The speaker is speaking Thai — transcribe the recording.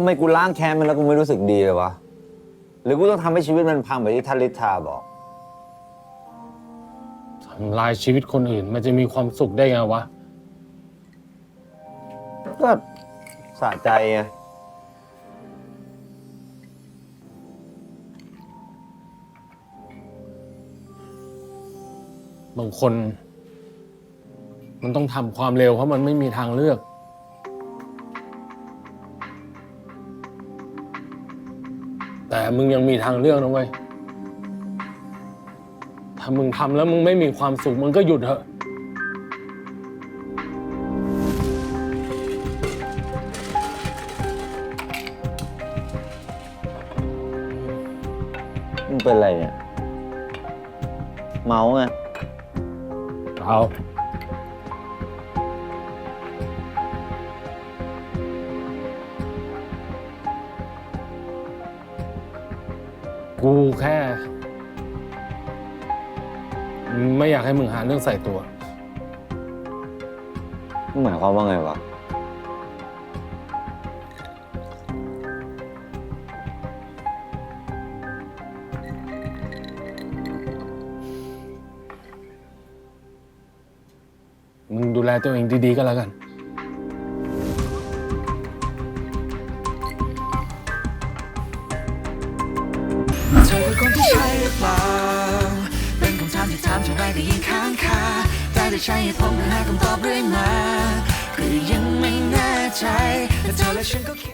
ำไมกูล้างแค้นมันแล้วกูไม่รู้สึกดีเลยวะ หรือกูต้องทำให้ชีวิตมันพังแบบที่ทันลิทาบอก ทำลายชีวิตคนอื่น มันจะมีความสุขได้ไงวะ ก็สะใจไงบางคน มันต้องทำความเร็วเพราะมันไม่มีทางเลือก แต่มึงยังมีทางเลือกนะเว้ย ถ้ามึงทำแล้วมึงไม่มีความสุขมึงก็หยุดเถอะ มึงเป็นอะไรเนี่ย เมาไง เอา กูแค่ ไม่อยากให้มึงหาเรื่องใส่ตัวมึงหมายความว่าไงวะ มึงดูแลตัวเองดีๆก็แล้วกัน เธอคือคนที่ใช่หรือเปล่า เป็นคำถามที่ถามเท่าไรก็ยิ่งค้างคาแต่ได้ใช้ให้ผมหาคำตอบเรื่อยมาก็ยังไม่แน่ใจแต่เธอและฉันก็คิด